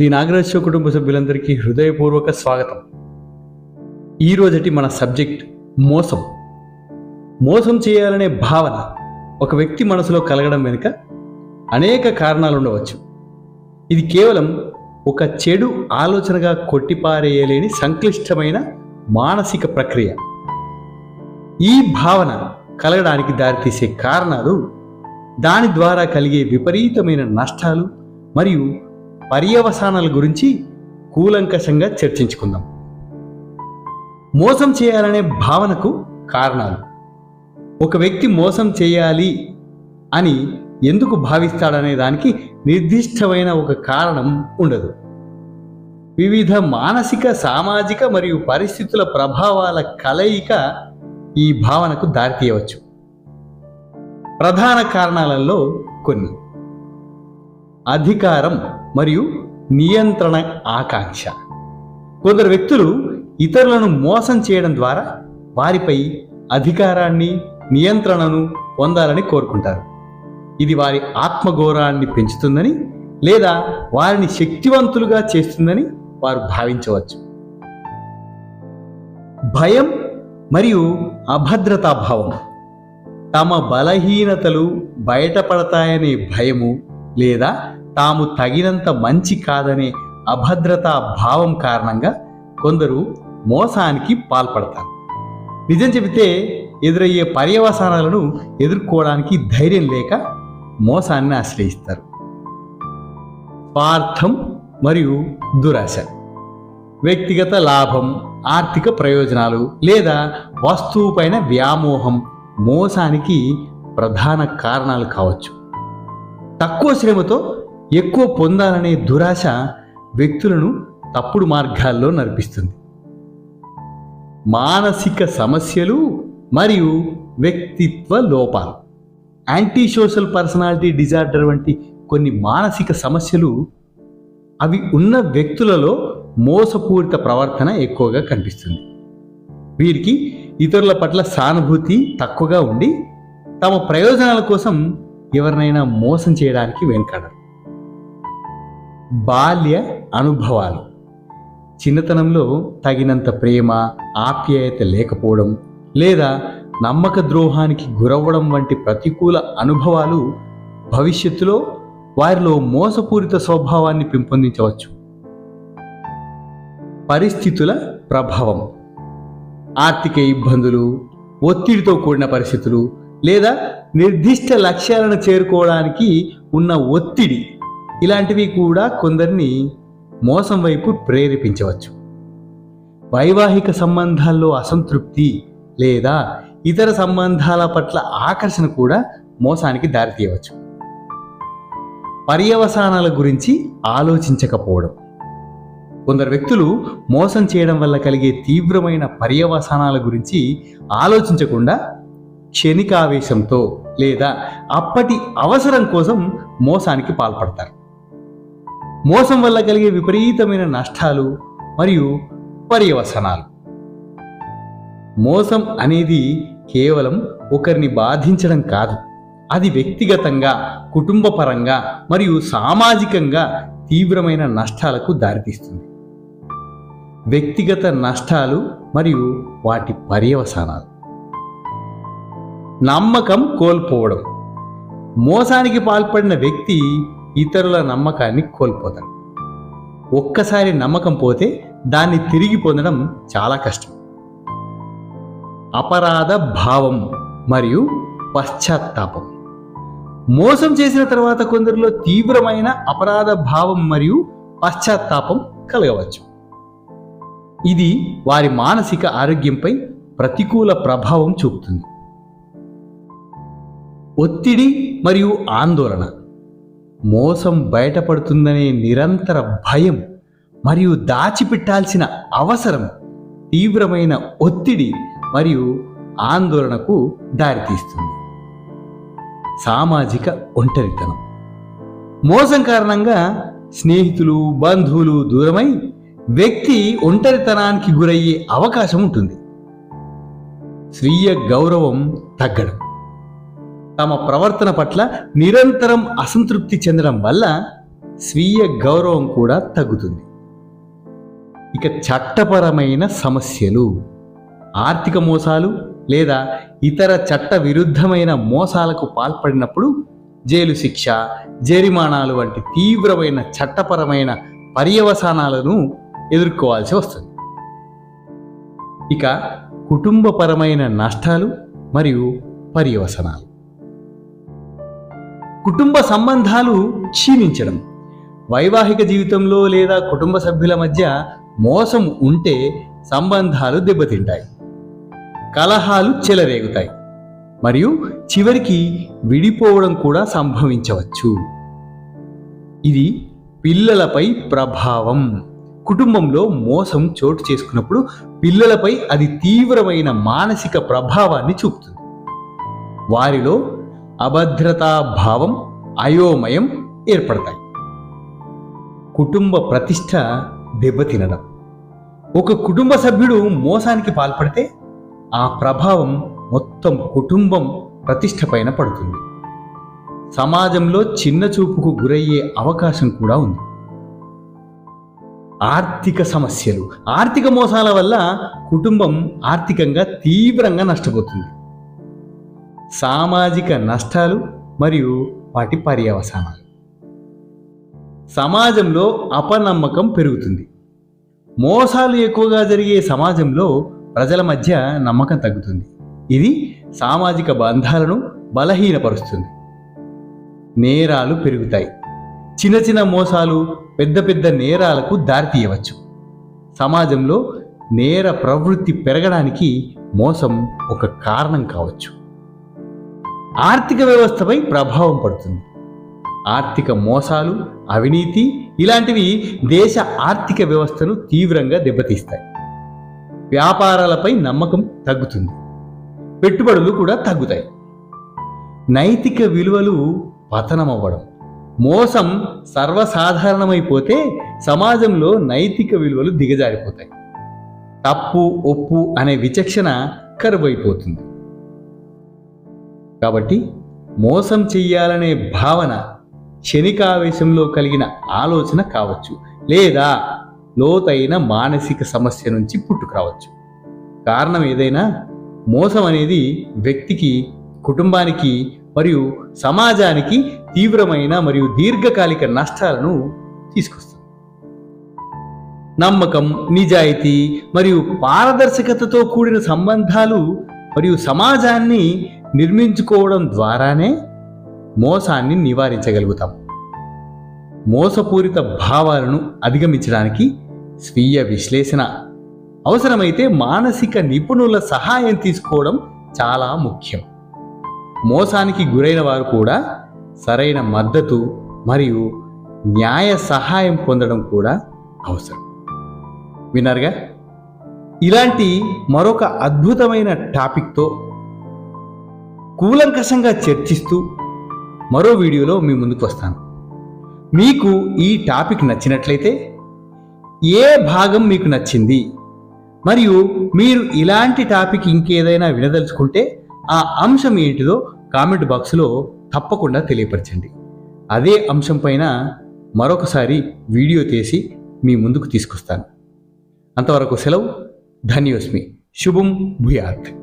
The Nagaraja కుటుంబ సభ్యులందరికీ హృదయపూర్వక స్వాగతం. ఈరోజటి మన సబ్జెక్ట్ మోసం. మోసం చేయాలనే భావన ఒక వ్యక్తి మనసులో కలగడం వెనుక అనేక కారణాలు ఉండవచ్చు. ఇది కేవలం ఒక చెడు ఆలోచనగా కొట్టిపారేయలేని సంక్లిష్టమైన మానసిక ప్రక్రియ. ఈ భావన కలగడానికి దారితీసే కారణాలు దాని ద్వారా కలిగే విపరీతమైన నష్టాలు మరియు పర్యవసానాల గురించి కూలంకషంగా చర్చించుకుందాం. మోసం చేయాలనే భావనకు కారణాలు. ఒక వ్యక్తి మోసం చేయాలి అని ఎందుకు భావిస్తాడనే దానికి నిర్దిష్టమైన ఒక కారణం ఉండదు. వివిధ మానసిక సామాజిక మరియు పరిస్థితుల ప్రభావాల కలయిక ఈ భావనకు దారితీయవచ్చు. ప్రధాన కారణాలలో కొన్ని. అధికారం మరియు నియంత్రణ ఆకాంక్ష. కొందరు వ్యక్తులు ఇతరులను మోసం చేయడం ద్వారా వారిపై అధికారాన్ని నియంత్రణను పొందాలని కోరుకుంటారు. ఇది వారి ఆత్మగౌరవాన్ని పెంచుతుందని లేదా వారిని శక్తివంతులుగా చేస్తుందని వారు భావించవచ్చు. భయం మరియు అభద్రతాభావం తమ బలహీనతలు బయటపడతాయనే భయము లేదా తాము తగినంత మంచి కాదనే అభద్రతా భావం కారణంగా కొందరు మోసానికి పాల్పడతారు. నిజం చెబితే ఎదురయ్యే పర్యవసానాలను ఎదుర్కోవడానికి ధైర్యం లేక మోసాన్ని ఆశ్రయిస్తారు. స్వార్థం మరియు దురాశ. వ్యక్తిగత లాభం ఆర్థిక ప్రయోజనాలు లేదా వస్తువుపైన వ్యామోహం మోసానికి ప్రధాన కారణాలు కావచ్చు. తక్కువ శ్రమతో ఎక్కువ పొందాలనే దురాశ వ్యక్తులను తప్పుడు మార్గాల్లో నడిపిస్తుంది. మానసిక సమస్యలు మరియు వ్యక్తిత్వ లోపాలు. యాంటీ సోషల్ పర్సనాలిటీ డిజార్డర్ వంటి కొన్ని మానసిక సమస్యలు అవి ఉన్న వ్యక్తులలో మోసపూరిత ప్రవర్తన ఎక్కువగా కనిపిస్తుంది. వీరికి ఇతరుల పట్ల సానుభూతి తక్కువగా ఉండి తమ ప్రయోజనాల కోసం ఎవరినైనా మోసం చేయడానికి వెనుకాడరు. బాల్య అనుభవాలు. చిన్నతనంలో తగినంత ప్రేమ ఆప్యాయత లేకపోవడం లేదా నమ్మక ద్రోహానికి గురవ్వడం వంటి ప్రతికూల అనుభవాలు భవిష్యత్తులో వారిలో మోసపూరిత స్వభావాన్ని పెంపొందించవచ్చు. పరిస్థితుల ప్రభావం. ఆర్థిక ఇబ్బందులు ఒత్తిడితో కూడిన పరిస్థితులు లేదా నిర్దిష్ట లక్ష్యాలను చేరుకోవడానికి ఉన్న ఒత్తిడి ఇలాంటివి కూడా కొందరిని మోసం వైపు ప్రేరేపించవచ్చు. వైవాహిక సంబంధాల్లో అసంతృప్తి లేదా ఇతర సంబంధాల పట్ల ఆకర్షణ కూడా మోసానికి దారితీయవచ్చు. పర్యవసానాల గురించి ఆలోచించకపోవడం. కొందరు వ్యక్తులు మోసం చేయడం వల్ల కలిగే తీవ్రమైన పర్యవసానాల గురించి ఆలోచించకుండా క్షణికావేశంతో లేదా అప్పటి అవసరం కోసం మోసానికి పాల్పడతారు. మోసం వల్ల కలిగే విపరీతమైన నష్టాలు మరియు పర్యవసనాలు. మోసం అనేది కేవలం ఒకరిని బాధించడం కాదు. అది వ్యక్తిగతంగా కుటుంబపరంగా మరియు సామాజికంగా తీవ్రమైన నష్టాలకు దారితీస్తుంది. వ్యక్తిగత నష్టాలు మరియు వాటి పర్యవసానాలు. నమ్మకం కోల్పోవడం. మోసానికి పాల్పడిన వ్యక్తి ఇతరుల నమ్మకాన్ని కోల్పోతాడు ఒక్కసారి నమ్మకం పోతే దాన్ని తిరిగి పొందడం చాలా కష్టం. అపరాధ భావం మరియు పశ్చాత్తాపం. మోసం చేసిన తర్వాత కొందరిలో తీవ్రమైన అపరాధ భావం మరియు పశ్చాత్తాపం కలగవచ్చు. ఇది వారి మానసిక ఆరోగ్యంపై ప్రతికూల ప్రభావం చూపుతుంది. ఒత్తిడి మరియు ఆందోళన. మోసం బయటపడుతుందనే నిరంతర భయం మరియు దాచిపెట్టాల్సిన అవసరం తీవ్రమైన ఒత్తిడి మరియు ఆందోళనకు దారితీస్తుంది. సామాజిక ఒంటరితనం. మోసం కారణంగా స్నేహితులు బంధువులు దూరమై వ్యక్తి ఒంటరితనానికి గురయ్యే అవకాశం ఉంటుంది. స్వీయ గౌరవం తగ్గడం. తమ ప్రవర్తన పట్ల నిరంతరం అసంతృప్తి చెందడం వల్ల స్వీయ గౌరవం కూడా తగ్గుతుంది. ఇక చట్టపరమైన సమస్యలు ఆర్థిక మోసాలు లేదా ఇతర చట్ట విరుద్ధమైన మోసాలకు పాల్పడినప్పుడు జైలు శిక్ష జరిమానాలు వంటి తీవ్రమైన చట్టపరమైన పర్యవసానాలను ఎదుర్కోవాల్సి వస్తుంది. ఇక కుటుంబపరమైన నష్టాలు మరియు పర్యవసనాలు. కుటుంబ సంబంధాలు క్షీణించడం. వైవాహిక జీవితంలో లేదా కుటుంబ సభ్యుల మధ్య మోసం ఉంటే సంబంధాలు దెబ్బతింటాయి. కలహాలు చెలరేగుతాయి. మరియు చివరికి విడిపోవడం కూడా సంభవించవచ్చు. ఇది పిల్లలపై ప్రభావం. కుటుంబంలో మోసం చోటు చేసుకున్నప్పుడు పిల్లలపై అది తీవ్రమైన మానసిక ప్రభావాన్ని చూపుతుంది. వారిలో అభద్రతా భావం అయోమయం ఏర్పడతాయి. కుటుంబ ప్రతిష్ట దెబ్బతినడం. ఒక కుటుంబ సభ్యుడు మోసానికి పాల్పడితే ఆ ప్రభావం మొత్తం కుటుంబం ప్రతిష్ట పైన పడుతుంది. సమాజంలో చిన్న చూపుకు గురయ్యే అవకాశం కూడా ఉంది. ఆర్థిక సమస్యలు ఆర్థిక మోసాల వల్ల కుటుంబం ఆర్థికంగా తీవ్రంగా నష్టపోతుంది. సామాజిక నష్టాలు మరియు వాటి పర్యవసానాలు. సమాజంలో అపనమ్మకం పెరుగుతుంది. మోసాలు ఎక్కువగా జరిగే సమాజంలో ప్రజల మధ్య నమ్మకం తగ్గుతుంది. ఇది సామాజిక బంధాలను బలహీనపరుస్తుంది. నేరాలు పెరుగుతాయి. చిన్న చిన్న మోసాలు పెద్ద పెద్ద నేరాలకు దారితీయవచ్చు. సమాజంలో నేర ప్రవృత్తి పెరగడానికి మోసం ఒక కారణం కావచ్చు. ఆర్థిక వ్యవస్థపై ప్రభావం పడుతుంది. ఆర్థిక మోసాలు అవినీతి ఇలాంటివి దేశ ఆర్థిక వ్యవస్థను తీవ్రంగా దెబ్బతీస్తాయి. వ్యాపారాలపై నమ్మకం తగ్గుతుంది. పెట్టుబడులు కూడా తగ్గుతాయి. నైతిక విలువలు పతనమవ్వడం మోసం సర్వసాధారణమైపోతే సమాజంలో నైతిక విలువలు దిగజారిపోతాయి. తప్పు ఒప్పు అనే విచక్షణ కరువైపోతుంది. కాబట్టి మోసం చెయ్యాలనే భావన క్షణికావేశంలో కలిగిన ఆలోచన కావచ్చు. లేదా లోతైన మానసిక సమస్య నుంచి పుట్టుకురావచ్చు. కారణం ఏదైనా మోసం అనేది వ్యక్తికి కుటుంబానికి మరియు సమాజానికి తీవ్రమైన మరియు దీర్ఘకాలిక నష్టాలను తీసుకొస్తుంది. నమ్మకం నిజాయితీ మరియు పారదర్శకతతో కూడిన సంబంధాలు మరియు సమాజాన్ని నిర్మించుకోవడం ద్వారానే మోసాన్ని నివారించగలుగుతాం. మోసపూరిత భావాలను అధిగమించడానికి స్వీయ విశ్లేషణ అవసరమైతే మానసిక నిపుణుల సహాయం తీసుకోవడం చాలా ముఖ్యం. మోసానికి గురైన వారు కూడా సరైన మద్దతు మరియు న్యాయ సహాయం పొందడం కూడా అవసరం. విన్నారుగా? ఇలాంటి మరొక అద్భుతమైన టాపిక్తో కూలంకషంగా చర్చిస్తూ మరో వీడియోలో మీ ముందుకు వస్తాను. మీకు ఈ టాపిక్ నచ్చినట్లయితే ఏ భాగం మీకు నచ్చింది మరియు మీరు ఇలాంటి టాపిక్ ఇంకేదైనా వినదలుచుకుంటే ఆ అంశం ఏంటిదో కామెంట్ బాక్స్లో తప్పకుండా తెలియపరచండి. అదే అంశం పైన మరొకసారి వీడియో తీసి మీ ముందుకు తీసుకొస్తాను. అంతవరకు సెలవు. ధన్యోస్మి. శుభం భూయాత్.